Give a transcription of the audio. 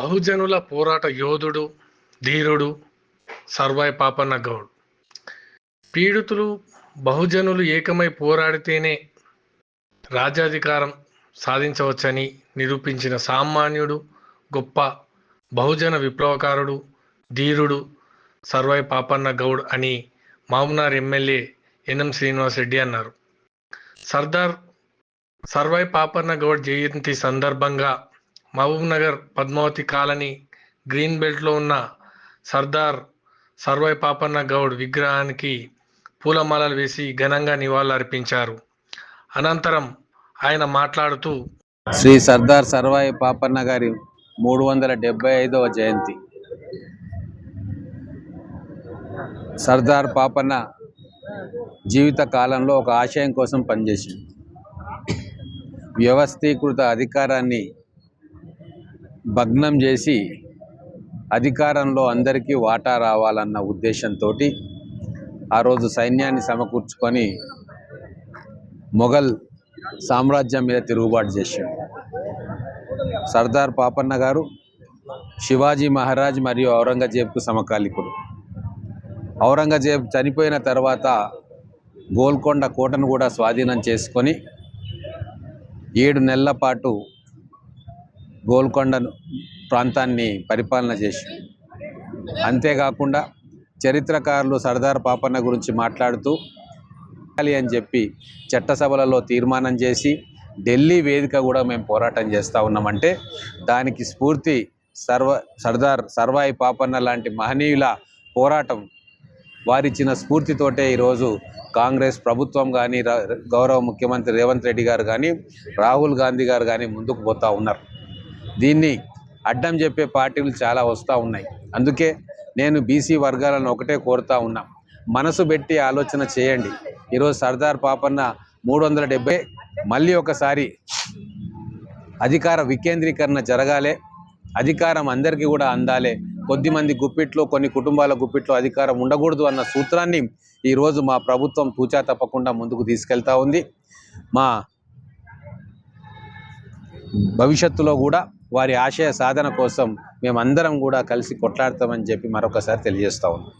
బహుజనుల పోరాట యోధుడు ధీరుడు సర్వాయి పాపన్న గౌడ్. పీడితులు బహుజనులు ఏకమై పోరాడితేనే రాజ్యాధికారం సాధించవచ్చని నిరూపించిన సామాన్యుడు గొప్ప బహుజన విప్లవకారుడు ధీరుడు సర్వాయి పాపన్న గౌడ్ అని మామునార్ ఎమ్మెల్యే ఎన్ఎం శ్రీనివాస్ రెడ్డి అన్నారు. సర్దార్ సర్వాయి పాపన్న గౌడ్ జయంతి సందర్భంగా మహబూబ్నగర్ పద్మావతి కాలనీ గ్రీన్ బెల్ట్లో ఉన్న సర్దార్ సర్వాయి పాపన్న గౌడ్ విగ్రహానికి పూలమాలలు వేసి ఘనంగా నివాళులర్పించారు. అనంతరం ఆయన మాట్లాడుతూ శ్రీ సర్దార్ సర్వాయి పాపన్న గారి మూడు వందల డెబ్బై ఐదవ జయంతి. సర్దార్ పాపన్న జీవిత కాలంలో ఒక ఆశయం కోసం పనిచేసింది. వ్యవస్థీకృత అధికారాన్ని భగ్నం చేసి అధికారంలో అందరికీ వాటా రావాలన్న ఉద్దేశంతో ఆ రోజు సైన్యాన్ని సమకూర్చుకొని మొఘల్ సామ్రాజ్యం మీద తిరుగుబాటు చేశాడు. సర్దార్ పాపన్న గారు శివాజీ మహారాజ్ మరియు ఔరంగజేబ్కు సమకాలికుడు. ఔరంగజేబ్ చనిపోయిన తర్వాత గోల్కొండ కోటను కూడా స్వాధీనం చేసుకొని ఏడు నెలల పాటు గోల్కొండ ప్రాంతాన్ని పరిపాలన చేసి. అంతేకాకుండా చరిత్రకారులు సర్దార్ పాపన్న గురించి మాట్లాడుతూ అని చెప్పి చట్టసభలలో తీర్మానం చేసి ఢిల్లీ వేదిక కూడా మేము పోరాటం చేస్తూ ఉన్నామంటే దానికి స్ఫూర్తి సర్వ సర్దార్ సర్వాయి పాపన్న లాంటి మహనీయుల పోరాటం వారిచ్చిన స్ఫూర్తితోటే ఈరోజు కాంగ్రెస్ ప్రభుత్వం కానీ గౌరవ ముఖ్యమంత్రి రేవంత్ రెడ్డి గారు కానీ రాహుల్ గాంధీ గారు కానీ ముందుకు పోతూ ఉన్నారు. దీన్ని అడ్డం చెప్పే పార్టీలు చాలా వస్తూ ఉన్నాయి. అందుకే నేను బీసీ వర్గాలను ఒకటే కోరుతా ఉన్నా. మనసు పెట్టి ఆలోచన చేయండి. ఈరోజు సర్దార్ పాపన్న మూడు వందల డెబ్బై మళ్ళీ ఒకసారి అధికార వికేంద్రీకరణ జరగాలి. అధికారం అందరికీ కూడా అందాలి. కొద్దిమంది గుప్పిట్లో కొన్ని కుటుంబాల గుప్పిట్లో అధికారం ఉండకూడదు అన్న సూత్రాన్ని ఈరోజు మా ప్రభుత్వం తూచా తప్పకుండా ముందుకు తీసుకెళ్తా ఉంది. మా భవిష్యత్తులో కూడా వారి ఆశయ సాధన కోసం మేమందరం కూడా కలిసి కొట్లాడతామని చెప్పి మరొకసారి తెలియజేస్తా ఉన్నాం.